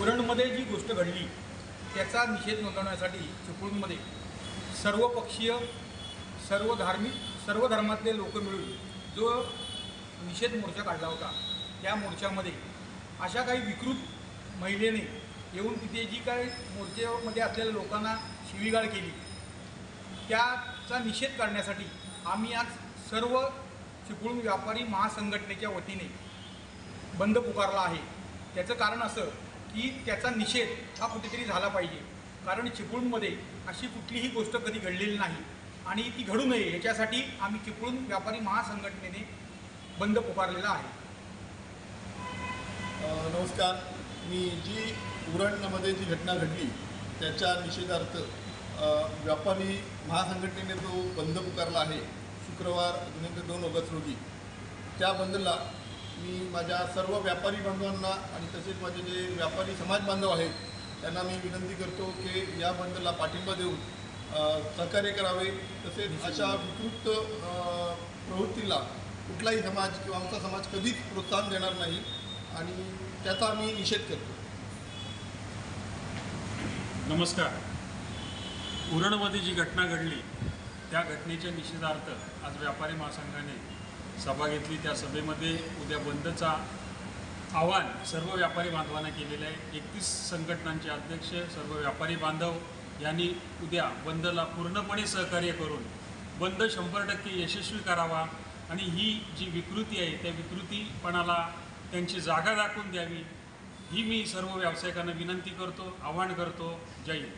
उरणमध्ये जी गोष्ट घडली त्याचा निषेध नोंदवण्यासाठी चिपळूणमध्ये सर्वपक्षीय सर्व धार्मिक सर्व धर्मातले लोक मिळून जो निषेध मोर्चा काढला होता त्या मोर्चामध्ये अशा काही विकृत महिलेने येऊन तिथे जी काही मोर्चेमध्ये असलेल्या लोकांना शिवीगाळ केली त्याचा निषेध करण्यासाठी आम्ही आज सर्व चिपळूण व्यापारी महासंघटनेच्या वतीने बंद पुकारला आहे. त्याचं कारण असं की त्याचा निषेध हा कुठेतरी झाला पाहिजे. कारण चिपळूणमध्ये अशी कुठलीही गोष्ट कधी घडलेली नाही. आणि ती घडू नये याच्यासाठी आम्ही चिपळूण व्यापारी महासंघटनेने बंद पुकारलेला आहे. नमस्कार. मी जी उरणमध्ये जी घटना घडली त्याच्या निषेधार्थ व्यापारी महासंघटनेने जो बंद पुकारला आहे शुक्रवार दिनांक दोन ऑगस्ट रोजी. त्या बंदला मी माझ्या सर्व व्यापारी बांधवांना आणि तसेच माझे जे व्यापारी समाज बांधव आहेत त्यांना मी विनंती करतो की या बंदला पाठिंबा देऊन सहकार्य करावे. तसेच अशा विकृत प्रवृत्तीला कुठलाही समाज किंवा आमचा समाज कधीच प्रोत्साहन देणार नाही आणि त्याचा आम्ही निषेध करतो. नमस्कार. उरणमध्ये जी घटना घडली त्या घटनेच्या निषेधार्थ आज व्यापारी महासंघाने सभा घेतली. त्या सभेमध्ये उद्या बंदचा आव्हान सर्व व्यापारी बांधवांना केलेलं आहे. एकतीस संघटनांचे अध्यक्ष सर्व व्यापारी बांधव यांनी उद्या बंदला पूर्णपणे सहकार्य करून बंद शंभर टक्के यशस्वी करावा आणि ही जी विकृती आहे त्या विकृतीपणाला त्यांची जागा दाखवून द्यावी ही मी सर्व व्यावसायिकांना विनंती करतो आवाहन करतो. जय हिंद.